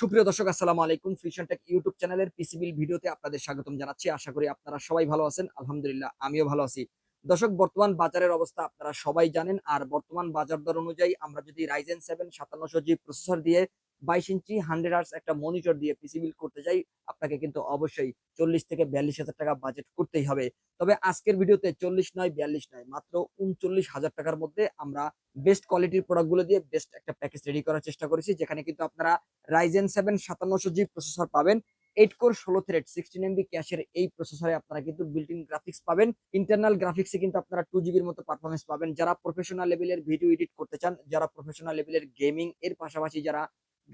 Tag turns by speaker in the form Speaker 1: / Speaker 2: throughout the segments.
Speaker 1: সুপ্রিয় দর্শক, আসসালামু আলাইকুম। ফিউশন টেক ইউটিউব চ্যানেলের পিসিবিল ভিডিওতে আপনাদের স্বাগতম জানাচ্ছি। আশা করি আপনারা সবাই ভালো আছেন। আলহামদুলিল্লাহ, আমিও ভালো আছি। দর্শক, বর্তমান বাজারের অবস্থা আপনারা সবাই জানেন। আর বর্তমান বাজার দর অনুযায়ী আমরা যদি রাইজেন সেভেন সাতান্নশো জি প্রসেসর দিয়ে বাইশ ইঞ্চি হান্ড্রেড আর্টস একটা মনিটর দিয়ে পিসিবিল করতে যাই আপনাকে কিন্তু অবশ্যই চল্লিশ থেকে বিয়াল্লিশ হাজার টাকা বাজেট করতেই হবে। তবে আজকের ভিডিওতে চল্লিশ নয়, বিয়াল্লিশ নয়, মাত্র উনচল্লিশ হাজার টাকার মধ্যে আমরা বেস্ট কোয়ালিটির প্রোডাক্টগুলো দিয়ে বেস্ট একটা প্যাকেজ রেডি করার চেষ্টা করেছি, যেখানে কিন্তু আপনারা রাইজেন সেভেন সাতান্নশো জি প্রসেসর পাবেন এইট কোর ষোলো থ্রেড সিক্সটিন এমবি ক্যাশের এই প্রসেসরে আপনারা কিন্তু বিল্ট ইন গ্রাফিক্স পাবেন ইন্টারনাল গ্রাফিক্সে কিন্তু আপনারা টু জিবির মতো পারফরমেন্স পাবেন। যারা প্রফেশনাল লেভেলের ভিডিও এডিট করতে চান, যারা প্রফেশনাল লেভেলের গেমিং এর পাশাপাশি যারা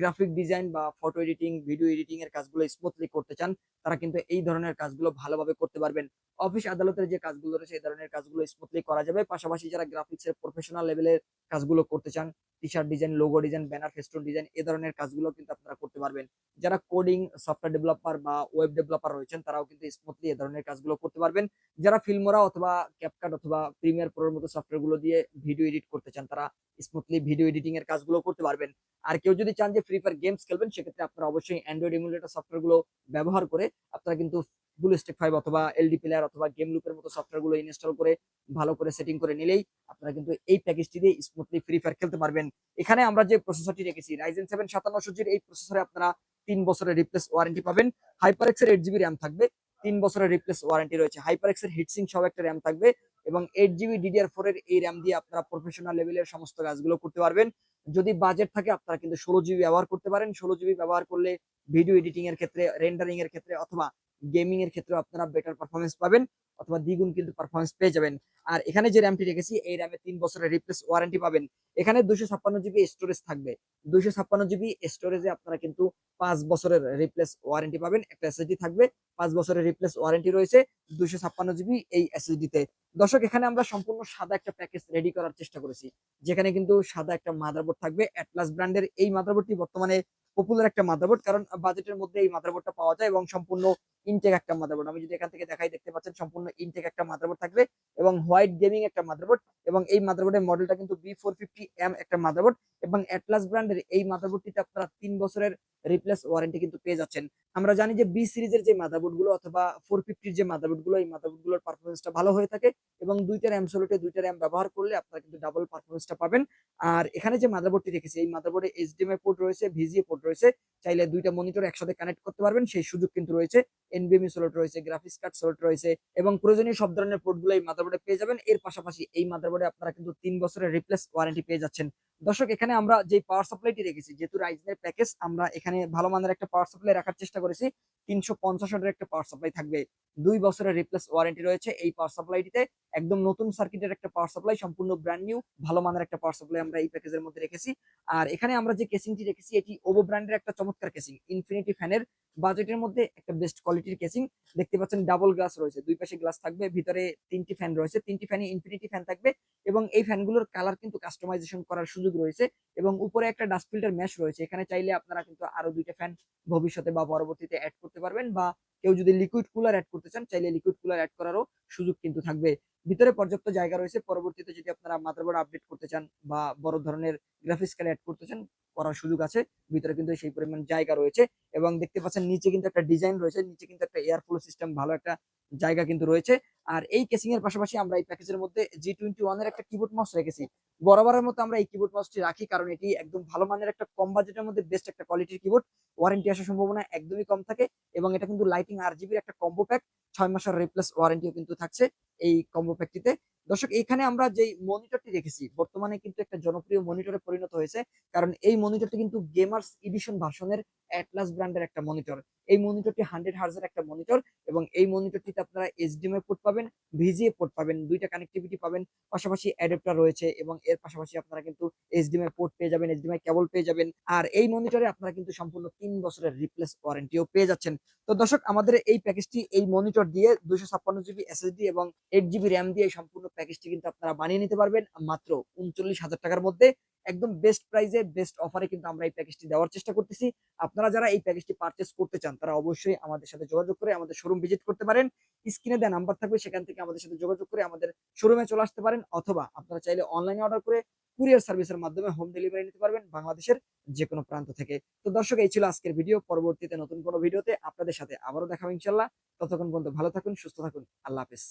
Speaker 1: গ্রাফিক ডিজাইন বা ফটো এডিটিং ভিডিও এডিটিং এর কাজগুলো স্মুথলি করতে চান, তারা কিন্তু এই ধরনের কাজগুলো ভালোভাবে করতে পারবেন। অফিস আদালতের যে কাজগুলো রয়েছে, এই ধরনের কাজগুলো স্মুথলি করা যাবে। পাশাপাশি যারা গ্রাফিক্স এর প্রফেশনাল লেভেলের কাজগুলো করতে চান T shirt design logo design banner festoon design এ ধরনের কাজগুলো কিন্তু আপনারা করতে পারবেন। যারা কোডিং সফটওয়্যার ডেভেলপার বা ওয়েব ডেভেলপার রয়েছেন, তারাও কিন্তু স্মুথলি এ ধরনের কাজগুলো করতে পারবেন। যারা ফিল্মোরা অথবা ক্যাপকাট অথবা প্রিমিয়ার প্রোর মতো সফটওয়্যারগুলো দিয়ে ভিডিও এডিট করতে চান, তারা স্মুথলি ভিডিও এডিটিং এর কাজগুলো করতে পারবেন। আর কেউ যদি চান যে ফ্রি ফায়ার গেমস খেলবেন, সেক্ষেত্রে আপনারা অবশ্যই অ্যান্ড্রয়েড ইমুলেটর সফটওয়্যারগুলো ব্যবহার করে আপনারা কিন্তু বুল স্টেক ফাইভ অথবা এলডি প্লেয়ার অথবা গেম লুপের মতো সফটওয়্যারগুলো ইনস্টল করে, ভালো করে সেটিং করে নিলেই আপনারা কিন্তু এই প্যাকেজটি দিয়ে স্মুথলি ফ্রি ফায়ার খেলতে পারবেন। এখানে আমরা যে প্রসেসরটি রেখেছি রাইজেন সেভেন সাতান্নশো জির এই প্রসেসরে আপনারা তিন বছরের রিপ্লেস ওয়ারেন্টি পাবেন। হাইপার এক্সের এইট জিবি র্যাম থাকবে, তিন বছরের রিপ্লেস ওয়ারেন্টি রয়েছে। হাইপার এক্সের হিটসিং সহ একটা র্যাম থাকবে এবং এইট জিবি ডিডিআর ফোর এর এই র্যাম দিয়ে আপনারা প্রফেশনাল লেভেলের সমস্ত কাজগুলো করতে পারবেন। যদি বাজেট থাকে, আপনারা কিন্তু ষোলো জিবি ব্যবহার করতে পারেন। ষোলো জিবি ব্যবহার করলে ভিডিও এডিটিং এর ক্ষেত্রে রেন্ডারিং এর ক্ষেত্রে অথবা গেমিং এর ক্ষেত্রে আপনারা বেটার পারফরমেন্স পাবেন। অথবা দ্বিগুণ কিন্তু পারফরমেন্স পেয়ে যাবেন। আর এখানে যে র্যামটি রেখেছি, এই র্যামে তিন বছরের রিপ্লেস ওয়ারেন্টি পাবেন। এখানে দুশো ছাপ্পান্ন জিবি স্টোরেজ থাকবে। দুশো ছাপ্পান্ন জিবি স্টোরেজে আপনারা কিন্তু পাঁচ বছরের রিপ্লেস ওয়ারেন্টি পাবেন। একটা এসএসডি থাকবে, পাঁচ বছরের রিপ্লেস ওয়ারেন্টি রয়েছে দুশো ছাপ্পান্ন জিবি এই এসএসডি তে। দর্শক, এখানে আমরা সম্পূর্ণ সাদা একটা প্যাকেজ রেডি করার চেষ্টা করেছি। যেখানে কিন্তু সাদা একটা মাদারবোর্ড থাকবে অ্যাটলাস ব্র্যান্ডের এই মাদারবোর্ডটি বর্তমানে পপুলার একটা মাদারবোর্ড কারণ বাজেটের মধ্যে এই মাদারবোর্ডটা পাওয়া যায় এবং সম্পূর্ণ ইনটেক একটা মাদারবোর্ড আমি যদি এখান থেকে দেখাই, দেখতে পাচ্ছেন সম্পূর্ণ ইনটেক একটা মাদারবোর্ড থাকবে এবং হোয়াইট গেমিং একটা মাদারবোর্ড এবং এই মাদারবোর্ডের মডেলটা কিন্তু বি ফোর ফিফটি এম একটা মাদারবোর্ড এবং অ্যাটলাস ব্র্যান্ডের এই মাদারবোর্ডটিতে আপনারা তিন বছরের রিপ্লেস ওয়ারেন্টি কিন্তু পেয়ে যাচ্ছেন। আমরা জানি যে বি সিরিজের যে মাদারবোর্ডগুলো অথবা ফোর ফিফটির যে মাদারবোর্ডগুলো, এই মাদারবোর্ডগুলোর পারফরমেন্সটা ভালো হয়ে থাকে এবং দুইটা র্যাম সোলোটে দুইটা র্যাম ব্যবহার করলে আপনারা কিন্তু ডাবল পারফরমেন্সটা পাবেন। আর এখানে যে মাদারবোর্ডটি রেখেছি, এই মাদারবোর্ডে এইচডিএমআই পোর্ট রয়েছে ভিজিএ পোর্ট রয়েছে, চাইলে দুইটা মনিটর একসাথে কানেক্ট করতে পারবেন, সেই সুযোগ কিন্তু রয়েছে। এনবিএমই সোলট রয়েছে গ্রাফিক্স কার্ড সোলট রয়েছে এবং প্রয়োজনীয় সব ধরনের পোর্টগুলো এই মাদারবোর্ডে পেয়ে যাবেন। এর পাশাপাশি এই মাদারবোর্ডে আপনারা কিন্তু তিন বছরের রিপ্লেস ওয়ারেন্টি পেয়ে যাচ্ছেন। দর্শক, এখানে আমরা যে পাওয়ার সাপ্লাইটি রেখেছি, যেহেতু রাইজেনের প্যাকেজ আমরা এখানে ভালো মানের একটা পাওয়ার সাপ্লাই রাখার চেষ্টা করেছি। তিনশো পঞ্চাশ একটা পাওয়ার সাপ্লাই থাকবে। দুই বছরের রিপ্লেস ওয়ারেন্টি রয়েছে এই পাওয়ার সাপ্লাইটিতে একদম নতুন সার্কিটের একটা পাওয়ার সাপ্লাই সম্পূর্ণ ব্র্যান্ড নিউ ভালো মানের একটা পাওয়ার সাপ্লাই আমরা এই প্যাকেজের মধ্যে রেখেছি। আর এখানে আমরা যে কেসিংটি রেখেছি, এটি ওভো ব্র্যান্ডের একটা চমৎকার কেসিং ইনফিনিটি ফ্যানের বাজেটের মধ্যে একটা বেস্ট কোয়ালিটির কেসিং দেখতে পাচ্ছেন ডাবল গ্লাস রয়েছে, দুই পাশে গ্লাস থাকবে, ভিতরে তিনটি ফ্যান রয়েছে, তিনটি ফ্যানে ইনফিনিটি ফ্যান থাকবে এবং এই ফ্যানগুলোর কালার কিন্তু কাস্টমাইজেশন করার সুযোগ রয়েছে এবং উপরে একটা ডাস্ট ফিল্টার ম্যাশ রয়েছে। এখানে চাইলে আপনারা কিন্তু আরও দুইটা ফ্যান ভবিষ্যতে বা পরবর্তীতে অ্যাড করতে পারবেন বা কেউ যদি লিকুইড কুলার অ্যাড করতে চান, চাইলে লিকুইড কুলার অ্যাড করারও সুযোগ কিন্তু থাকবে। ভিতরে পর্যাপ্ত জায়গা রয়েছে। পরবর্তীতে যদি আপনারা মাদারবোর্ড আপডেট করতে চান বা বড় ধরনের গ্রাফিক্স কার্ড অ্যাড করতে চান, করার সুযোগ আছে। ভিতরে কিন্তু সেই পরিমাণ জায়গা রয়েছে এবং দেখতে পাচ্ছেন নিচে কিন্তু একটা ডিজাইন রয়েছে, নিচে কিন্তু একটা এয়ার ফ্লো সিস্টেম ভালো একটা জায়গা কিন্তু রয়েছে। আর এই কেসিং এর পাশাপাশি আমরা এই প্যাকেজের মধ্যে জি টোয়েন্টি ওয়ানের একটা কিবোর্ড মাউস রেখেছি। বরাবরের মতো আমরা এই কিবোর্ড মাউসটি রাখি কারণ এটি একদম ভালো মানের একটা কম বাজেটের মধ্যে বেস্ট একটা কোয়ালিটির কিবোর্ড ওয়ারেন্টি আসার সম্ভাবনা একদমই কম থাকে এবং এটা কিন্তু লাইটিং আর জিবির একটা কম্বো প্যাক ছয় মাসের রিপ্লেস ওয়ারেন্টিও কিন্তু থাকছে এই কম্বো প্যাকটিতে দর্শক এখানে আমরা যে মনিটরটি রেখেছি, বর্তমানে কিন্তু একটা জনপ্রিয় মনিটরে পরিণত হয়েছে। কারণ এই মনিটরটি কিন্তু গেমার্স এডিশন ভার্সনের অ্যাটলাস ব্র্যান্ডের একটা মনিটর এই মনিটরটি হান্ড্রেড হার্জের একটা মনিটর এবং এই মনিটরটিতে আপনারা এইচডিএমআই পোর্ট পাবেন। ভিজিএ পোর্ট পাবেন, দুইটা কানেক্টিভিটি পাবেন, পাশাপাশি অ্যাডাপ্টার রয়েছে এবং এর পাশাপাশি আপনারা কিন্তু এইচডিএমআই পোর্ট পেয়ে যাবেন এইচডিএমআই কেবল পেয়ে যাবেন। আর এই মনিটরে আপনারা কিন্তু সম্পূর্ণ তিন বছরের রিপ্লেস ওয়ারেন্টিও পেয়ে যাচ্ছেন। তো দর্শক, আমাদের এই প্যাকেজটি এই মনিটর দিয়ে দুশো ছাপ্পান্ন জিবি এসএসডি এবং এইট জিবি র্যাম দিয়ে সম্পূর্ণ প্যাকেজটি কিন্তু আপনারা বানিয়ে নিতে পারবেন। মাত্র উনচল্লিশ হাজার টাকার মধ্যে একদম বেস্ট প্রাইজে বেস্ট অফারে কিন্তু আমরা এই প্যাকেজটি দেওয়ার চেষ্টা করতেছি। আপনারা যারা এই প্যাকেজটি পারচেস করতে চান, তারা অবশ্যই আমাদের সাথে যোগাযোগ করে আমাদের শোরুম ভিজিট করতে পারেন। স্ক্রিনে দেওয়া নাম্বার থাকবে, সেখান থেকে আমাদের সাথে যোগাযোগ করে আমাদের শোরুমে চলে আসতে পারেন, অথবা আপনারা চাইলে অনলাইনে অর্ডার করে কুরিয়ার সার্ভিসের মাধ্যমে হোম ডেলিভারি নিতে পারবেন বাংলাদেশের যে কোনো প্রান্ত থেকে। তো দর্শক, এই ছিল আজকের ভিডিও পরবর্তীতে নতুন কোনো ভিডিওতে আপনাদের সাথে আবারও দেখাবো ইনশাল্লাহ ততক্ষণ পর্যন্ত ভালো থাকুন, সুস্থ থাকুন। আল্লাহ হাফেজ।